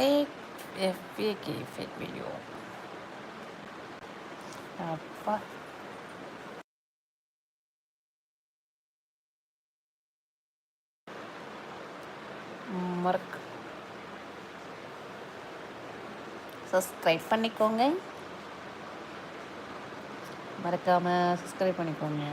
fake எஃப்ஏகே fake video அப்பா மறக்க subscribe பண்ணிக்கோங்க. மறக்காமல் சப்ஸ்கிரைப் பண்ணிக்கோங்க.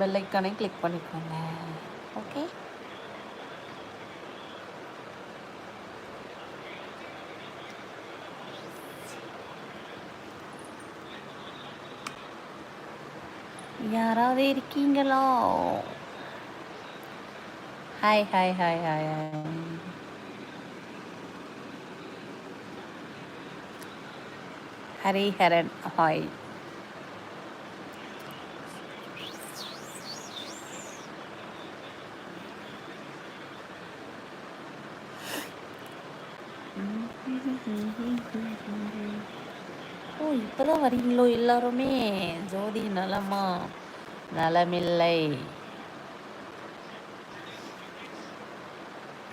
பெல்லைக்கானே கிளிக் பண்ணிக்கோங்க. ஓகே யாராவது இருக்கீங்களோ? Hi hi hi hi hi Hariharan hi இப்போ தான் வரீங்களோ? எல்லாருமே ஜோதி நலமா? நலமில்லை.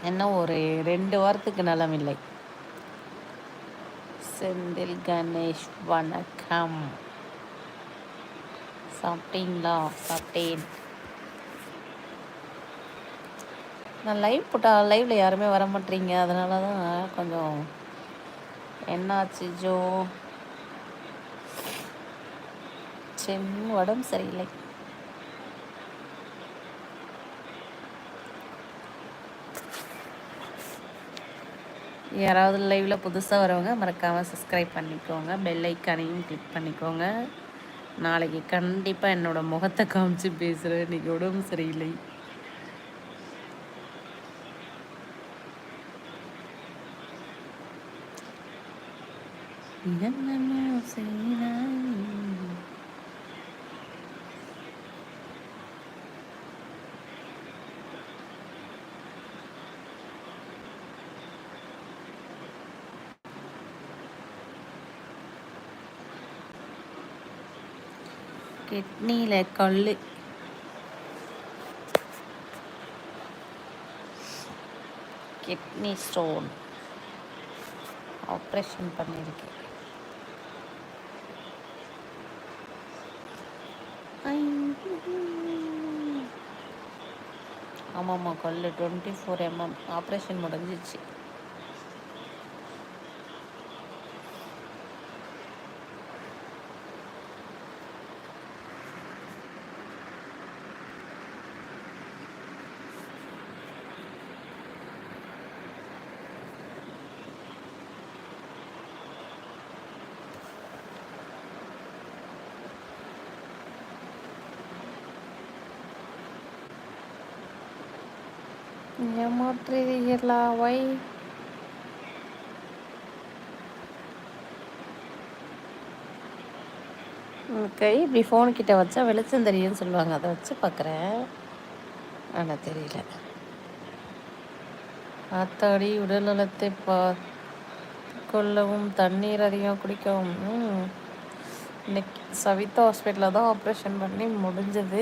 என்ன ஒரு ரெண்டு வாரத்துக்கு நலமில்லை. செந்தில் கணேஷ் வணக்கம். சாப்பிட்டீங்களா? சாப்பிட்டேன். நான் லைவ் போட்டால் லைவில் யாருமே வர மாட்டேறீங்க அதனால தான் கொஞ்சம் என்னாச்சு ஜோ? சென் உடம்பு சரியில்லை. யாராவது லைவில் புதுசாக வரவங்க மறக்காமல் சப்ஸ்கிரைப் பண்ணிக்கோங்க. பெல் ஐக்கானையும் கிளிக் பண்ணிக்கோங்க. நாளைக்கு கண்டிப்பாக என்னோடய முகத்தை காமிச்சு பேசுகிறேன் இன்றைக்கி உடம்பு சரியில்லை. என்னமோ செய்தாய். கிட்னியில் கல் கிட்னி ஸ்டோன் ஆப்ரேஷன் பண்ணியிருக்கேன் ஆமாம்மா கல் டுவெண்ட்டி ஃபோர் எம்எம் ஆப்ரேஷன் முடிஞ்சிச்சு. ஏமாற்றுகிறீர்களா வை கை இப்படி ஃபோன் கிட்ட வச்சா வெளிச்சம் தெரியும்னு சொல்லுவாங்க. அதை வச்சு பார்க்குறேன். ஆனால் தெரியல. ஆத்தாடி உடல் நலத்தை பா கொள்ளவும் தண்ணீர் அதிகம் குடிக்கவும். இன்னைக்கு சவிதா ஹாஸ்பிட்டலில் தான் ஆப்ரேஷன் பண்ணி முடிஞ்சது.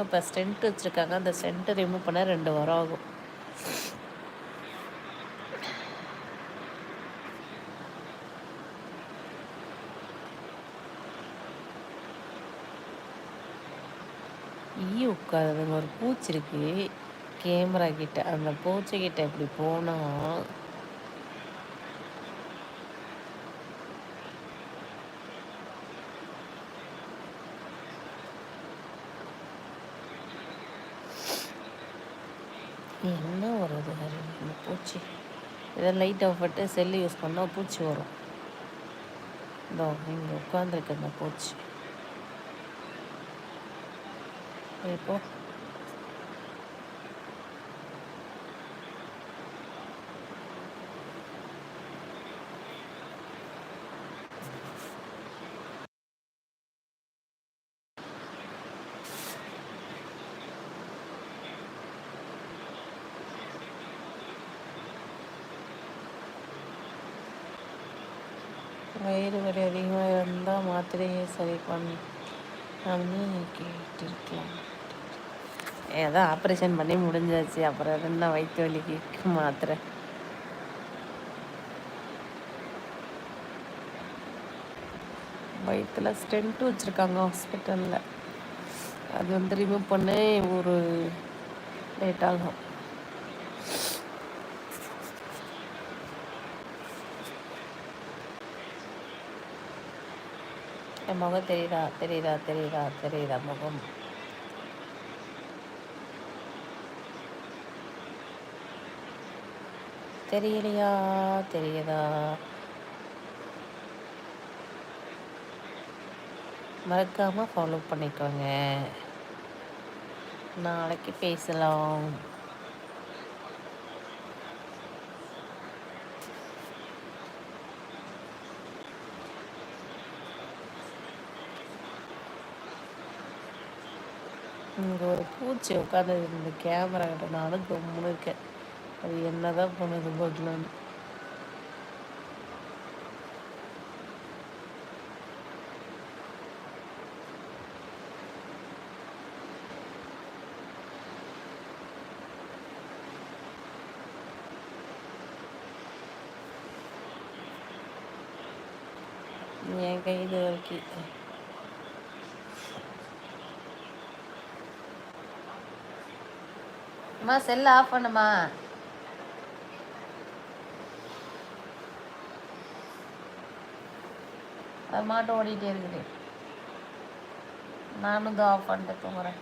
இப்போ ஸ்டென்ட் வச்சுருக்காங்க. அந்த ஸ்டென்ட்டு ரிமூவ் பண்ண ரெண்டு வாரம் ஆகும். ஈ உட்காருதுங்க. ஒரு பூச்சி இருக்கு. கேமரா கிட்ட அந்த பூச்சி கிட்ட இப்படி போனால் என்ன வருது இந்த பூச்சி. இதை லைட் ஆஃப் பண்ணிட்டு செல்லு யூஸ் பண்ணால் பூச்சி வரும். இதோ இங்கே உட்காந்துருக்கு இந்த பூச்சி. இப்போ வயிறு வலி அதிகமாக இருந்தால் மாத்திரையை சரி பண்ண. அப்படின்னு கேட்டிருக்கலாம். ஏதோ ஆப்ரேஷன் பண்ணி முடிஞ்சாச்சு. அப்புறம் என்ன வயிற்று வலிக்கு மாத்திரை. வயிற்றுல ஸ்டென்ட் வச்சுருக்காங்க ஹாஸ்பிட்டலில் அது வந்து ரிமூவ் பண்ண ஒரு லேட் ஆகும். என் முகம் தெரியுதா? தெரியுதா? தெரியுதா? தெரியுதா? முகம். தெரியலையா? தெரியுதா? மறக்காமல் ஃபாலோ பண்ணிக்கோங்க. நாளைக்கு பேசலாம். இங்கே ஒரு பூச்சி உட்காந்து இந்த கேமரா கிட்ட நானும் கம்முன்னு இருக்கேன். அது என்னதான் பண்ணுது பதிலான்னு என் கை இது வரைக்கும் அம்மா செல்ல ஆஃப் பண்ணுமா? அது மாட்டும் ஓடிட்டே இருக்குது. நானும் தான் ஆஃப் பண்ணிட்டு தூங்குறேன்.